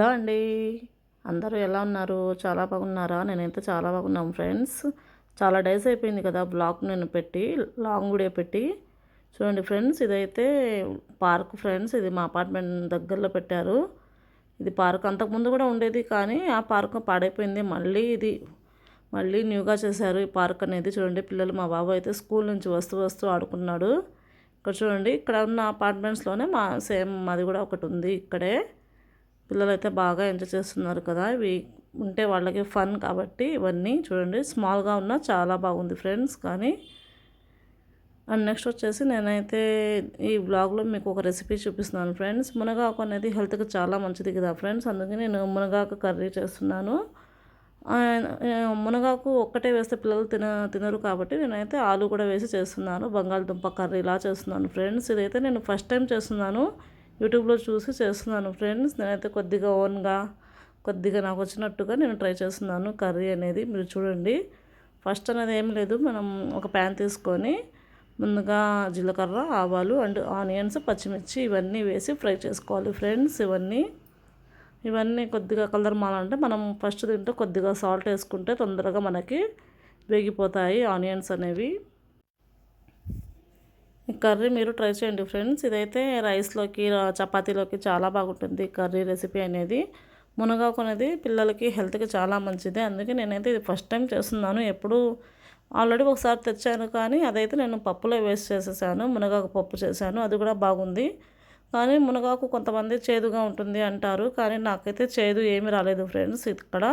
Hello అండి. అందరూ ఎలా ఉన్నారు? చాలా బాగున్నారా? నేనైతే చాలా బాగున్నాను ఫ్రెండ్స్. చాలా డేస్ అయిపోయింది కదా బ్లాగ్ నేను పెట్టి లాంగ్ వీడియో పెట్టి. చూడండి ఫ్రెండ్స్ ఇదైతే పార్క్ ఫ్రెండ్స్. ఇది మా అపార్ట్మెంట్ దగ్గరలో పెట్టారు. ఇది పార్క్ అంతకుముందు కూడా ఉండేది కానీ ఆ పార్క్ పాడైపోయింది. మళ్ళీ ఇది మళ్ళీ న్యూగా చేశారు ఈ పార్క్ అనేది. చూడండి పిల్లలు మా బాబు అయితే స్కూల్ నుంచి వస్తూ వస్తూ ఆడుకున్నాడు ఇక్కడ చూడండి ఇక్కడ ఉన్న అపార్ట్మెంట్స్లోనే మా సేమ్ మాది కూడా ఒకటి ఉంది ఇక్కడే. పిల్లలు అయితే బాగా ఎంజాయ్ చేస్తున్నారు కదా. ఇవి ఉంటే వాళ్ళకి ఫన్ కాబట్టి ఇవన్నీ చూడండి. స్మాల్గా ఉన్నా చాలా బాగుంది ఫ్రెండ్స్. కానీ అండ్ నెక్స్ట్ వచ్చేసి నేనైతే ఈ బ్లాగ్లో మీకు ఒక రెసిపీ చూపిస్తున్నాను ఫ్రెండ్స్. మునగాకు అనేది హెల్త్కి చాలా మంచిది కదా ఫ్రెండ్స్. అందుకే నేను మునగాకు కర్రీ చేస్తున్నాను. మునగాకు ఒక్కటే వేస్తే పిల్లలు తిన తినరు కాబట్టి నేనైతే ఆలు కూడా వేసి చేస్తున్నాను. బంగాళదుంప కర్రీ ఇలా చేస్తున్నాను ఫ్రెండ్స్. ఇదైతే నేను ఫస్ట్ టైం చేస్తున్నాను. యూట్యూబ్లో చూసి చేస్తున్నాను. ఫ్రెండ్స్ నేనైతే కొద్దిగా ఓన్గా కొద్దిగా నాకు వచ్చినట్టుగా నేను ట్రై చేస్తున్నాను కర్రీ అనేది. మీరు చూడండి. ఫస్ట్ అనేది ఏం లేదు మనం ఒక ప్యాన్ తీసుకొని ముందుగా జీలకర్ర ఆవాలు అండ్ ఆనియన్స్ పచ్చిమిర్చి ఇవన్నీ వేసి ఫ్రై చేసుకోవాలి ఫ్రెండ్స్ ఇవన్నీ. ఇవన్నీ కొద్దిగా కలర్ మాలంటే మనం ఫస్ట్ తింటే కొద్దిగా సాల్ట్ వేసుకుంటే తొందరగా మనకి వేగిపోతాయి ఆనియన్స్ అనేవి. కర్రీ మీరు ట్రై చేయండి ఫ్రెండ్స్. ఇదైతే రైస్లోకి చపాతీలోకి చాలా బాగుంటుంది కర్రీ రెసిపీ అనేది. మునగాకు అనేది పిల్లలకి హెల్త్కి చాలా మంచిది. అందుకే నేనైతే ఇది ఫస్ట్ టైం చేస్తున్నాను. ఎప్పుడు ఆల్రెడీ ఒకసారి తెచ్చాను కానీ అదైతే నేను పప్పులో వేస్ట్ చేసేసాను. మునగాకు పప్పు చేశాను. అది కూడా బాగుంది. కానీ మునగాకు కొంతమంది చేదుగా ఉంటుంది అంటారు. కానీ నాకైతే చేదు ఏమీ రాలేదు ఫ్రెండ్స్. ఇక్కడ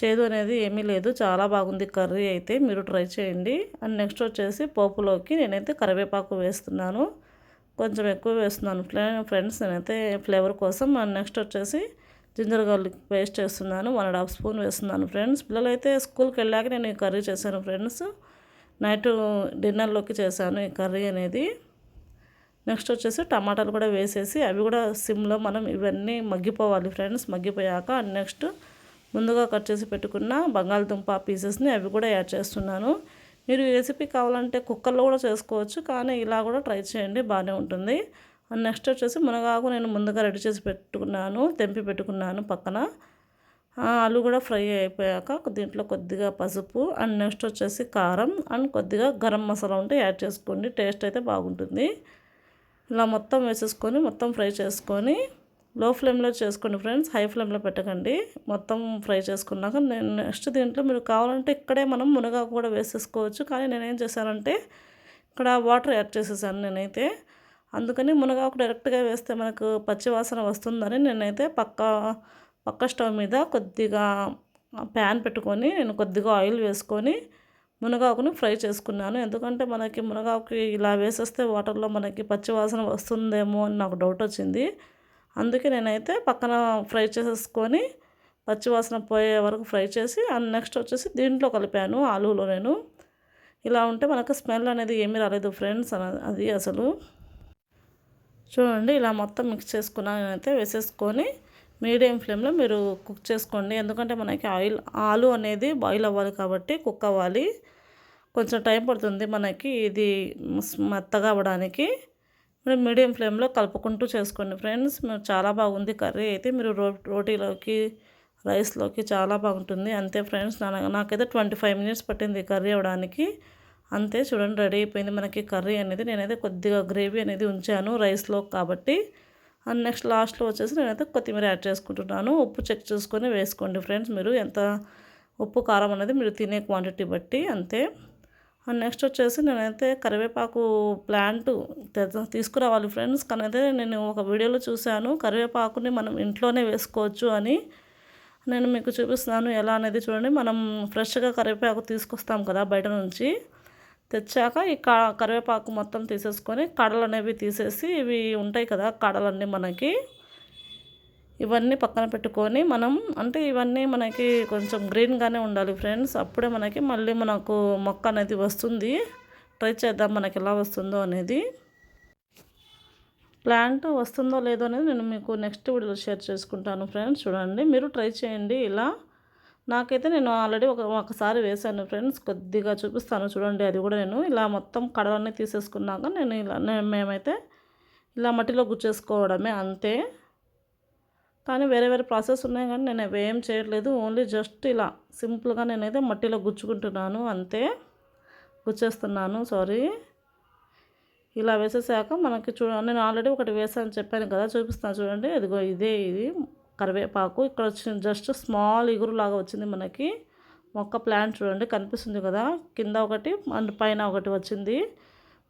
చేదు అనేది ఏమీ లేదు. చాలా బాగుంది కర్రీ అయితే. మీరు ట్రై చేయండి. అండ్ నెక్స్ట్ వచ్చేసి పోపులోకి నేనైతే కరివేపాకు వేస్తున్నాను. కొంచెం ఎక్కువ వేస్తున్నాను. ఫ్రెండ్స్ నేనైతే ఫ్లేవర్ కోసం. అండ్ నెక్స్ట్ వచ్చేసి జింజర్ గార్లిక్ పేస్ట్ వేస్తున్నాను వన్ అండ్ హాఫ్ స్పూన్ వేస్తున్నాను ఫ్రెండ్స్. పిల్లలు అయితే స్కూల్కి వెళ్ళాక నేను ఈ కర్రీ చేశాను ఫ్రెండ్స్. నైట్ డిన్నర్లోకి చేశాను ఈ కర్రీ అనేది. నెక్స్ట్ వచ్చేసి టమాటాలు కూడా వేసేసి అవి కూడా సిమ్లో మనం ఇవన్నీ మగ్గిపోవాలి ఫ్రెండ్స్. మగ్గిపోయాక నెక్స్ట్ ముందుగా కట్ చేసి పెట్టుకున్న బంగాళదుంప పీసెస్ని అవి కూడా యాడ్ చేస్తున్నాను. మీరు రెసిపీ కావాలంటే కుక్కర్లో కూడా చేసుకోవచ్చు కానీ ఇలా కూడా ట్రై చేయండి బాగానే ఉంటుంది. అండ్ నెక్స్ట్ వచ్చేసి మునగాకు నేను ముందుగా రెడీ చేసి పెట్టుకున్నాను తెంపి పెట్టుకున్నాను పక్కన. ఆలు కూడా ఫ్రై అయిపోయాక దీంట్లో కొద్దిగా పసుపు అండ్ నెక్స్ట్ వచ్చేసి కారం అండ్ కొద్దిగా గరం మసాలా ఉంటే యాడ్ చేసుకోండి టేస్ట్ అయితే బాగుంటుంది. ఇలా మొత్తం వేసేసుకొని మొత్తం ఫ్రై చేసుకొని లో ఫ్లేమ్లో చేసుకోండి ఫ్రెండ్స్ హై ఫ్లేమ్లో పెట్టకండి. మొత్తం ఫ్రై చేసుకున్నాక నేను నెక్స్ట్ దీంట్లో మీరు కావాలంటే ఇక్కడే మనం మునగాకు కూడా వేసేసుకోవచ్చు. కానీ నేనేం చేశానంటే ఇక్కడ వాటర్ యాడ్ చేసేసాను నేనైతే. అందుకని మునగాకు డైరెక్ట్గా వేస్తే మనకు పచ్చివాసన వస్తుందని నేనైతే పక్క పక్క స్టవ్ మీద కొద్దిగా ప్యాన్ పెట్టుకొని నేను కొద్దిగా ఆయిల్ వేసుకొని మునగాకుని ఫ్రై చేసుకున్నాను. ఎందుకంటే మనకి మునగాకు ఇలా వేసేస్తే వాటర్లో మనకి పచ్చివాసన వస్తుందేమో అని నాకు డౌట్ వచ్చింది. అందుకే నేనైతే పక్కన ఫ్రై చేసేసుకొని పచ్చివాసన పోయే వరకు ఫ్రై చేసి అండ్ నెక్స్ట్ వచ్చేసి దీంట్లో కలిపాను ఆలూలో నేను. ఇలా ఉంటే మనకు స్మెల్ అనేది ఏమీ రాలేదు ఫ్రెండ్స్ అది అసలు. చూడండి ఇలా మొత్తం మిక్స్ చేసుకున్నాను నేనైతే వేసేసుకొని మీడియం ఫ్లేమ్లో మీరు కుక్ చేసుకోండి. ఎందుకంటే మనకి ఆయిల్ ఆలు అనేది బాయిల్ అవ్వాలి కాబట్టి కుక్ అవ్వాలి. కొంచెం టైం పడుతుంది మనకి ఇది మెత్తగా అవ్వడానికి. మీరు మీడియం ఫ్లేమ్లో కలుపుకుంటూ చేసుకోండి ఫ్రెండ్స్. చాలా బాగుంది కర్రీ. అయితే మీరు రో రోటీలోకి రైస్లోకి చాలా బాగుంటుంది. అంతే ఫ్రెండ్స్. నా నాకైతే ట్వంటీ ఫైవ్ మినిట్స్ పట్టింది కర్రీ అవ్వడానికి అంతే చూడండి రెడీ అయిపోయింది మనకి కర్రీ అనేది. నేనైతే కొద్దిగా గ్రేవీ అనేది ఉంచాను రైస్లో కాబట్టి. అండ్ నెక్స్ట్ లాస్ట్లో వచ్చేసి నేనైతే కొత్తిమీర యాడ్ చేసుకుంటున్నాను. ఉప్పు చెక్ చేసుకొని వేసుకోండి ఫ్రెండ్స్ మీరు. ఎంత ఉప్పు కారం అనేది మీరు తినే క్వాంటిటీ బట్టి. అంతే. నెక్స్ట్ వచ్చేసి నేనైతే కరివేపాకు ప్లాంట్ తీసుకురావాలి ఫ్రెండ్స్ కానీ అయితే నేను ఒక వీడియోలో చూశాను. కరివేపాకుని మనం ఇంట్లోనే వేసుకోవచ్చు అని. నేను మీకు చూపిస్తున్నాను ఎలా అనేది చూడండి. మనం ఫ్రెష్గా కరివేపాకు తీసుకొస్తాం కదా బయట నుంచి. తెచ్చాక ఈ కరివేపాకు మొత్తం తీసేసుకొని కడలు అనేవి తీసేసి ఇవి ఉంటాయి కదా కడలన్నీ మనకి. ఇవన్నీ పక్కన పెట్టుకొని మనం అంటే ఇవన్నీ మనకి కొంచెం గ్రీన్గానే ఉండాలి ఫ్రెండ్స్ అప్పుడే మనకి మళ్ళీ మనకు మొక్క అనేది వస్తుంది. ట్రై చేద్దాం మనకి ఎలా వస్తుందో అనేది. ప్లాంట్ వస్తుందో లేదో అనేది నేను మీకు నెక్స్ట్ వీడియోలో షేర్ చేసుకుంటాను ఫ్రెండ్స్ చూడండి మీరు ట్రై చేయండి ఇలా. నాకైతే నేను ఆల్రెడీ ఒక ఒకసారి వేశాను ఫ్రెండ్స్ కొద్దిగా చూపిస్తాను చూడండి అది కూడా నేను. ఇలా మొత్తం కడవన్నీ తీసేసుకున్నాక నేను ఇలా మేమైతే ఇలా మట్టిలో గుచ్చేసుకోవడమే అంతే. కానీ వేరే వేరే ప్రాసెస్ ఉన్నాయి కానీ నేను అవేం ఏం చేయట్లేదు. ఓన్లీ జస్ట్ ఇలా సింపుల్గా నేనైతే మట్టిలో గుచ్చుకుంటున్నాను. అంతే. గుచ్చేస్తున్నాను. సారీ. ఇలా వేసేసాక మనకి చూడ నేను ఆల్రెడీ ఒకటి వేసాను చెప్పాను కదా చూపిస్తాను చూడండి. ఇదిగో ఇదే ఇది కరివేపాకు. ఇక్కడ వచ్చిన జస్ట్ స్మాల్ ఇగురు లాగా వచ్చింది మనకి. మొక్క ప్లాంట్ చూడండి కనిపిస్తుంది కదా. కింద ఒకటి అండ్ పైన ఒకటి వచ్చింది.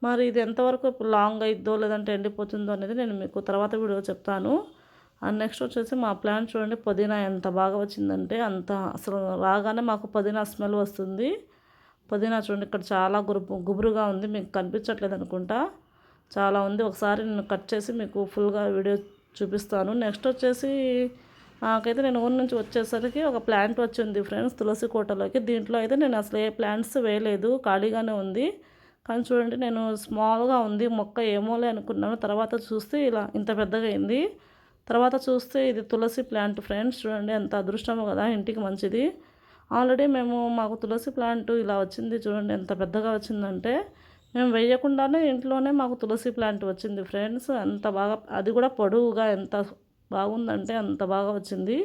మరి ఇది ఎంతవరకు లాంగ్ అయిద్దో లేదంటే ఎండిపోతుందో అనేది నేను మీకు తర్వాత వీడియో చెప్తాను. అండ్ నెక్స్ట్ వచ్చేసి మా ప్లాంట్ చూడండి పుదీనా ఎంత బాగా వచ్చిందంటే అంత అసలు రాగానే మాకు పుదీనా స్మెల్ వస్తుంది. పుదీనా చూడండి ఇక్కడ చాలా గురుపు గుబురుగా ఉంది మీకు కనిపించట్లేదు అనుకుంటా. చాలా ఉంది ఒకసారి నేను కట్ చేసి మీకు ఫుల్గా వీడియో చూపిస్తాను. నెక్స్ట్ వచ్చేసి నాకైతే నేను ఊరి నుంచి వచ్చేసరికి ఒక ప్లాంట్ వచ్చింది ఫ్రెండ్స్ తులసి కోటలోకి. దీంట్లో అయితే నేను అసలు ఏ ప్లాంట్స్ వేయలేదు ఖాళీగానే ఉంది. కానీ చూడండి నేను స్మాల్గా ఉంది మొక్క ఏమోలే అనుకున్నాను. తర్వాత చూస్తే ఇలా ఇంత పెద్దగా అయింది. తర్వాత చూస్తే ఇది తులసి ప్లాంట్ ఫ్రెండ్స్ చూడండి ఎంత అదృష్టమో కదా ఇంటికి మంచిది. ఆల్రెడీ మేము మాకు తులసి ప్లాంట్ ఇలా వచ్చింది చూడండి ఎంత పెద్దగా వచ్చిందంటే మేము వేయకుండానే ఇంట్లోనే మాకు తులసి ప్లాంట్ వచ్చింది ఫ్రెండ్స్. అంత బాగా అది కూడా పొడవుగా ఎంత బాగుందంటే అంత బాగా వచ్చింది.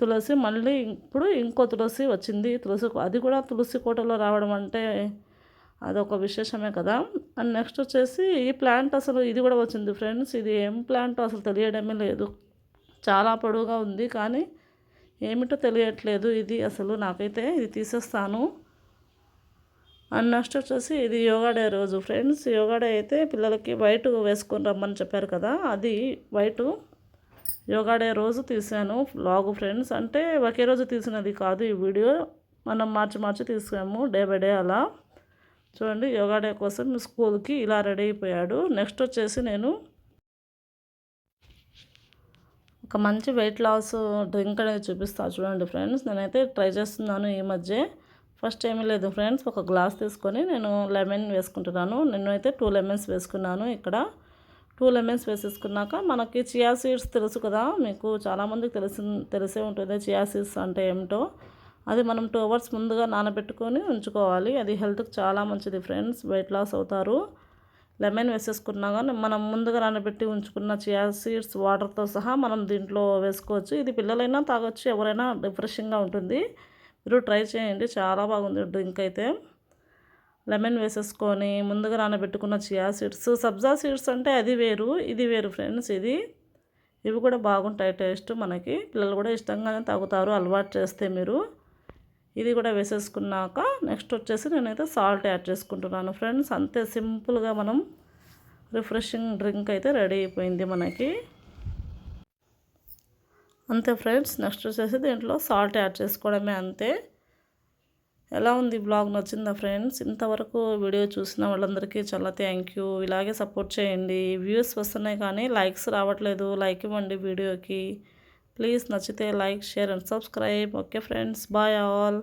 తులసి మళ్ళీ ఇప్పుడు ఇంకో తులసి వచ్చింది తులసి అది కూడా తులసి కోటలో రావడం అంటే అదొక విశేషమే కదా. అండ్ నెక్స్ట్ వచ్చేసి ఈ ప్లాంట్ అసలు ఇది కూడా వచ్చింది ఫ్రెండ్స్ ఇది ఏం ప్లాంట్ అసలు తెలియడమే లేదు. చాలా పొడవుగా ఉంది కానీ ఏమిటో తెలియట్లేదు. ఇది అసలు నాకైతే ఇది తీసేస్తాను. అండ్ నెక్స్ట్ వచ్చేసి ఇది యోగా డే రోజు ఫ్రెండ్స్ యోగా డే అయితే పిల్లలకి వైట్ వేసుకొని రమ్మని చెప్పారు కదా అది వైటు యోగా డే రోజు తీసాను లాగు ఫ్రెండ్స్ అంటే ఒకే రోజు తీసినది కాదు ఈ వీడియో మనం మార్చి మార్చి తీసాము డే బై డే అలా. చూడండి యోగా డే కోసం స్కూల్కి ఇలా రెడీ అయిపోయాడు. నెక్స్ట్ వచ్చేసి నేను ఒక మంచి వెయిట్ లాస్ డ్రింక్ అనేది చూపిస్తాను చూడండి ఫ్రెండ్స్. నేనైతే ట్రై చేస్తున్నాను ఈ మధ్య. ఫస్ట్ ఏమీ లేదు ఫ్రెండ్స్ ఒక గ్లాస్ తీసుకొని నేను లెమన్ వేసుకుంటున్నాను. నేను అయితే టూ లెమన్స్ వేసుకున్నాను ఇక్కడ. టూ లెమన్స్ వేసేసుకున్నాక మనకి చియా సీడ్స్ తెలుసు కదా మీకు చాలామందికి తెలిసి తెలిసే ఉంటుంది చియా సీడ్స్ అంటే ఏమిటో. అది మనం టూ అవర్స్ ముందుగా నానబెట్టుకొని ఉంచుకోవాలి. అది హెల్త్కి చాలా మంచిది ఫ్రెండ్స్ వెయిట్ లాస్ అవుతారు. లెమన్ వేసేసుకున్నా కానీ మనం ముందుగా నానబెట్టి ఉంచుకున్న చియా సీడ్స్ వాటర్తో సహా మనం దీంట్లో వేసుకోవచ్చు. ఇది పిల్లలైనా తాగొచ్చు ఎవరైనా రిఫ్రెషింగ్గా ఉంటుంది. మీరు ట్రై చేయండి. చాలా బాగుంది డ్రింక్ అయితే. లెమన్ వేసేసుకొని ముందుగా నానబెట్టుకున్న చియా సీడ్స్ సబ్జా సీడ్స్ అంటే అది వేరు ఇది వేరు ఫ్రెండ్స్ ఇది. ఇవి కూడా బాగుంటాయి టేస్ట్ మనకి. పిల్లలు కూడా ఇష్టంగానే తాగుతారు అలవాటు చేస్తే మీరు. ఇది కూడా వేసేసుకున్నాక నెక్స్ట్ వచ్చేసి నేనైతే సాల్ట్ యాడ్ చేసుకుంటున్నాను. ఫ్రెండ్స్ అంతే సింపుల్గా మనం రిఫ్రెషింగ్ డ్రింక్ అయితే రెడీ అయిపోయింది మనకి. అంతే ఫ్రెండ్స్ నెక్స్ట్ వచ్చేసి దీంట్లో సాల్ట్ యాడ్ చేసుకోవడమే అంతే. ఎలా ఉంది బ్లాగ్? నచ్చిందా ఫ్రెండ్స్? ఇంతవరకు వీడియో చూసిన వాళ్ళందరికీ చాలా థ్యాంక్ యూ ఇలాగే సపోర్ట్ చేయండి. వ్యూస్ వస్తున్నాయి కానీ లైక్స్ రావట్లేదు. లైక్ ఇవ్వండి వీడియోకి. ప్లీజ్ నచ్చితే like share and subscribe okay friends bye all